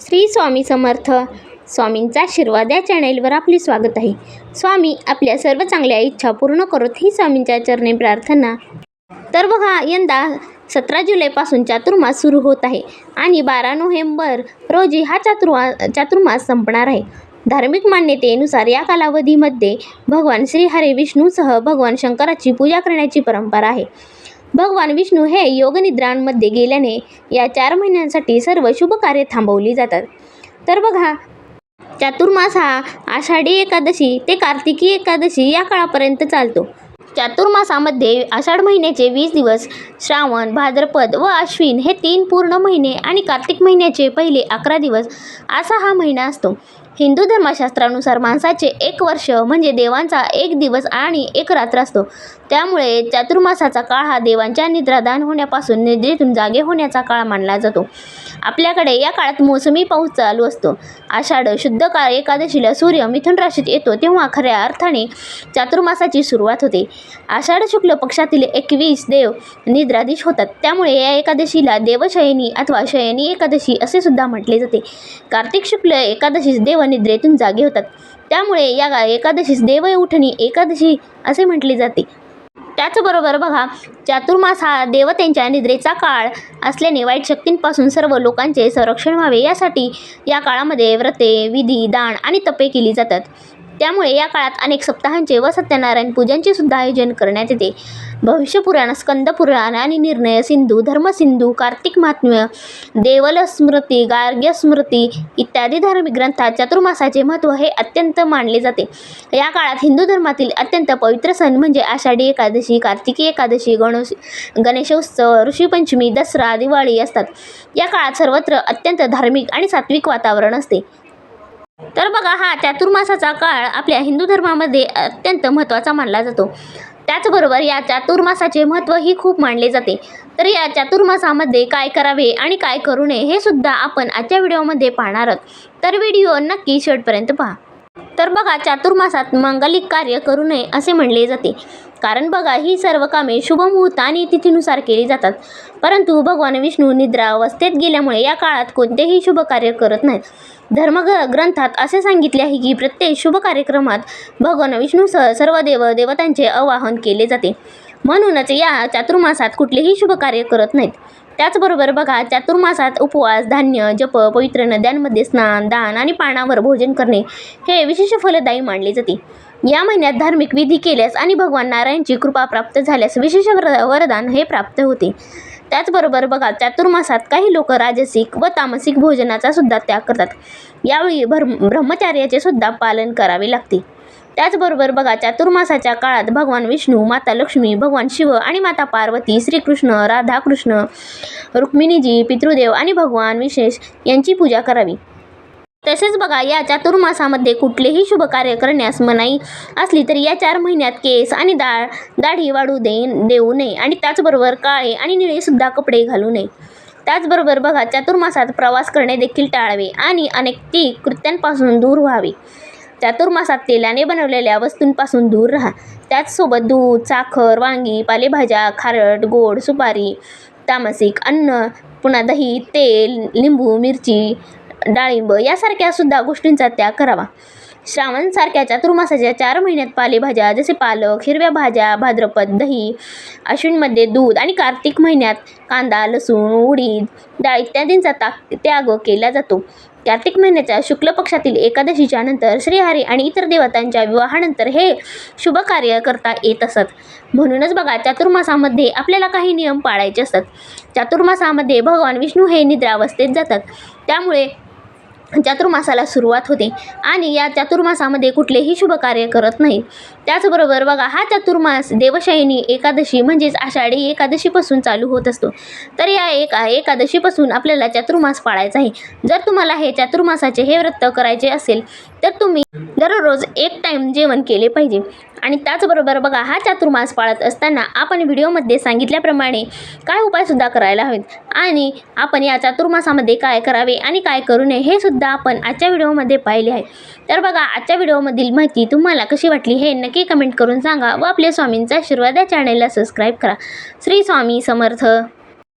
श्री स्वामी समर्थ. स्वामींचा आशीर्वाद या चॅनेलवर आपले स्वागत आहे. स्वामी आपल्या सर्व चांगल्या इच्छा पूर्ण करत ही स्वामींच्या चरणी प्रार्थना. तर बघा यंदा सतरा जुलैपासून चातुर्मास सुरू होत आहे आणि बारा नोव्हेंबर रोजी हा चातुर्मा चातुर्मास संपणार आहे. धार्मिक मान्यतेनुसार या कालावधीमध्ये भगवान श्री हरे विष्णूसह भगवान शंकराची पूजा करण्याची परंपरा आहे. भगवान विष्णू हे योगनिद्रांमध्ये गेल्याने या चार महिन्यांसाठी सर्व शुभ कार्य थांबवली जातात. तर बघा चातुर्मास हा आषाढी एकादशी ते कार्तिकी एकादशी या काळापर्यंत चालतो. चातुर्मासामध्ये आषाढ महिन्याचे वीस दिवस श्रावण भाद्रपद व अश्विन हे तीन पूर्ण महिने आणि कार्तिक महिन्याचे पहिले अकरा दिवस असा हा महिना असतो. हिंदू धर्मशास्त्रानुसार माणसाचे एक वर्ष म्हणजे देवांचा एक दिवस आणि एक रात्र असतो. त्यामुळे चातुर्मासाचा काळ हा देवांच्या निद्रादान होण्यापासून निद्रेतून जागे होण्याचा काळ मानला जातो. आपल्याकडे या काळात मोसमी पाऊस चालू असतो. आषाढ शुद्ध काळ एकादशीला सूर्य मिथुन राशीत येतो तेव्हा खऱ्या अर्थाने चातुर्मासाची सुरुवात होते. आषाढ शुक्ल पक्षातील एकवीस देव निद्राधीश होतात. त्यामुळे या एकादशीला देवशयनी अथवा शयनी एकादशी असे सुद्धा म्हटले जाते. कार्तिक शुक्ल एकादशीस देव निद्रेतून जागे होतात. त्यामुळे या एकादशीस देव उठणी एकादशी असे म्हटले जाते. त्याचबरोबर बघा चातुर्मास हा देवतेंच्या निद्रेचा काळ असल्याने वाईट शक्तींपासून सर्व लोकांचे संरक्षण व्हावे यासाठी या काळामध्ये व्रते विधी दान आणि तपे केली जातात. त्यामुळे या काळात अनेक सप्ताहांचे व सत्यनारायण पूजांचे सुद्धा आयोजन करण्यात येते. भविष्यपुराण स्कंदपुराण आणि निर्णय सिंधू धर्मसिंधू कार्तिक महात्म्य देवलस्मृती गार्ग्यस्मृती गार्ग्य स्मृती इत्यादी धार्मिक ग्रंथात चातुर्मासाचे महत्त्व हे अत्यंत मानले जाते. या काळात हिंदू धर्मातील अत्यंत पवित्र सण म्हणजे आषाढी एकादशी कार्तिकी एकादशी गणोश गणेशोत्सव ऋषीपंचमी दसरा दिवाळी असतात. या काळात सर्वत्र अत्यंत धार्मिक आणि सात्विक वातावरण असते. तर बघा हा चातुर्मासाचा काळ आपल्या हिंदू धर्मामध्ये अत्यंत महत्त्वाचा मानला जातो. त्याचबरोबर या चातुर्मासाचे महत्त्वही खूप मानले जाते. तर या चातुर्मासामध्ये काय करावे आणि काय करू नये हे सुद्धा आपण आजच्या व्हिडिओमध्ये पाहणार आहोत. तर व्हिडिओ नक्की शेवटपर्यंत पहा. तर बघा चातुर्मासात मांगलिक कार्य करू नये असे म्हणले जाते. कारण बघा ही सर्व कामे शुभमुहूर्त आणि तिथीनुसार केली जातात. परंतु भगवान विष्णू निद्रा अवस्थेत गेल्यामुळे या काळात कोणतेही शुभ कार्य करत नाहीत. धर्म ग्रंथात असे सांगितले आहे की प्रत्येक शुभ कार्यक्रमात भगवान विष्णूसह सर्व देव देवतांचे आवाहन केले जाते. म्हणूनच या चातुर्मासात कुठलेही शुभ कार्य करत नाहीत. त्याचबरोबर बघा चातुर्मासात उपवास धान्य जप पवित्र नद्यांमध्ये स्नान दान आणि पानावर भोजन करणे हे विशेष फलदायी मानले जाते. या महिन्यात धार्मिक विधी केल्यास आणि भगवान नारायणची कृपा प्राप्त झाल्यास विशेष वर वरदान हे प्राप्त होते. त्याचबरोबर बघा चातुर्मासात काही लोक राजसिक व तामसिक भोजनाचा सुद्धा त्याग करतात. यावेळी भर ब्रह्मचार्याचे सुद्धा पालन करावे लागते. त्याचबरोबर बघा चातुर्मासाच्या काळात भगवान विष्णू माता लक्ष्मी भगवान शिव आणि माता पार्वती श्रीकृष्ण राधाकृष्ण रुक्मिणीजी पितृदेव आणि भगवान विशेष यांची पूजा करावी. तसेच बघा या चातुर्मासामध्ये कुठलेही शुभ कार्य करण्यास मनाई असली तरी या चार महिन्यात केस आणि दाढ दाढी वाढू दे देऊ नये आणि त्याचबरोबर काळे आणि निळेसुद्धा कपडे घालू नये. त्याचबरोबर बघा चातुर्मासात प्रवास करणे देखील टाळावे आणि अनैतिक कृत्यांपासून दूर व्हावे. चातुर्मासात तेलाने बनवलेल्या वस्तूंपासून दूर राहा. त्याचसोबत दूध साखर वांगी पालेभाज्या खारट गोड सुपारी तामसिक अन्न पुन्हा दही तेल लिंबू मिरची डाळिंब यासारख्या सुद्धा गोष्टींचा त्याग करावा. श्रावणसारख्या चातुर्मासाच्या चार महिन्यात पालेभाज्या जसे पालक हिरव्या भाज्या भाद्रपद दही अश्विनमध्ये दूध आणि कार्तिक महिन्यात कांदा लसूण उडीद डाळ इत्यादींचा ताक त्याग केला जातो. कार्तिक महिन्याच्या शुक्ल पक्षातील एकादशीच्या नंतर श्रीहरी आणि इतर देवतांच्या विवाहानंतर हे शुभ कार्य करता येत असत. म्हणूनच बघा चातुर्मासामध्ये आपल्याला काही नियम पाळायचे असतात. चातुर्मासामध्ये भगवान विष्णू हे निद्रावस्थेत जातात. त्यामुळे चातुर्मासाला सुरुवात होते आणि या चातुर्मासामध्ये कुठलेही शुभ कार्य करत नाही त्याचबरोबर बघा हा चातुर्मास देवशयनी एकादशी म्हणजेच आषाढी एकादशीपासून चालू होत असतो. तर या एका एकादशीपासून आपल्याला चातुर्मास पाळायचा आहे. जर तुम्हाला हे चातुर्मासाचे हे व्रत करायचे असेल तर तुम्ही दररोज एक टाईम जेवण केले पाहिजे. आणि त्याचबरोबर बघा हा चातुर्मास पाळत असताना आपण व्हिडिओमध्ये सांगितल्याप्रमाणे काय उपायसुद्धा करायला हवेत. आणि आपण या चातुर्मासामध्ये काय करावे आणि काय करू नये हे सुद्धा आपण आजच्या व्हिडिओमध्ये पाहिले आहे. तर बघा आजच्या व्हिडिओमधील माहिती तुम्हाला कशी वाटली हे नक्की कमेंट करून सांगा व आपल्या स्वामींचा आशीर्वाद या चॅनेलला सबस्क्राईब करा. श्री स्वामी समर्थ.